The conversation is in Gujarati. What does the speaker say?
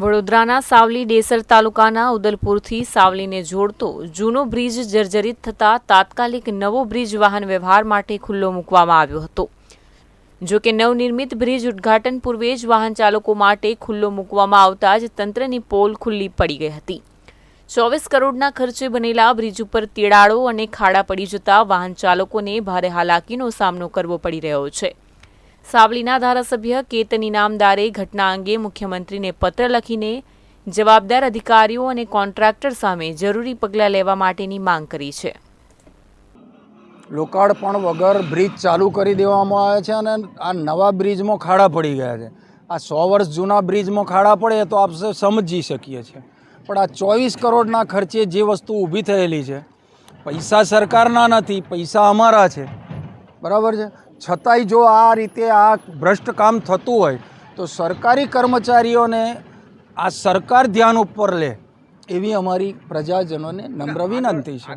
વડોદરાના સાવલી ડેસર તાલુકાના ઉદલપુરથી સાવલીને જોડતો જૂનો બ્રિજ જર્જરિત થતાં તાત્કાલિક નવો બ્રિજ વાહન વ્યવહાર માટે ખુલ્લો મૂકવામાં આવ્યો હતો. જો કે નવનિર્મિત બ્રિજ ઉદ્ઘાટન પૂર્વે જ વાહન ચાલકો માટે ખુલ્લો મૂકવામાં આવતા જ તંત્રની પોલ ખુલ્લી પડી ગઈ હતી. ચોવીસ કરોડના ખર્ચે બનેલા બ્રિજ ઉપર તિરાડો અને ખાડા પડી જતા વાહન ચાલકોને ભારે હાલાકીનો સામનો કરવો પડી રહ્યો છે. સાવલીના ધારાસભ્ય કેતન ઇનામદારે ઘટના અંગે મુખ્યમંત્રીને પત્ર લખીને જવાબદાર અધિકારીઓ અને કોન્ટ્રાક્ટર સામે જરૂરી પગલાં લેવા માટેની માંગ કરી છે. લોકાર્પણ વગર બ્રિજ ચાલુ કરી દેવામાં આવે છે અને આ નવા બ્રિજમાં ખાડા પડી ગયા છે. આ સો વર્ષ જૂના બ્રિજમાં ખાડા પડે તો આપણે સમજી શકીએ છીએ. પણ આ ચોવીસ કરોડના ખર્ચે જે વસ્તુ ઊભી થયેલી છે, પૈસા સરકારના નથી, પૈસા અમારા છે. બરાબર છે? છતાંય જો આ રીતે આ ભ્રષ્ટ કામ થતું હોય તો સરકારી કર્મચારીઓને આ સરકાર ધ્યાન ઉપર લે એવી અમારી પ્રજાજનોને નમ્ર વિનંતી છે.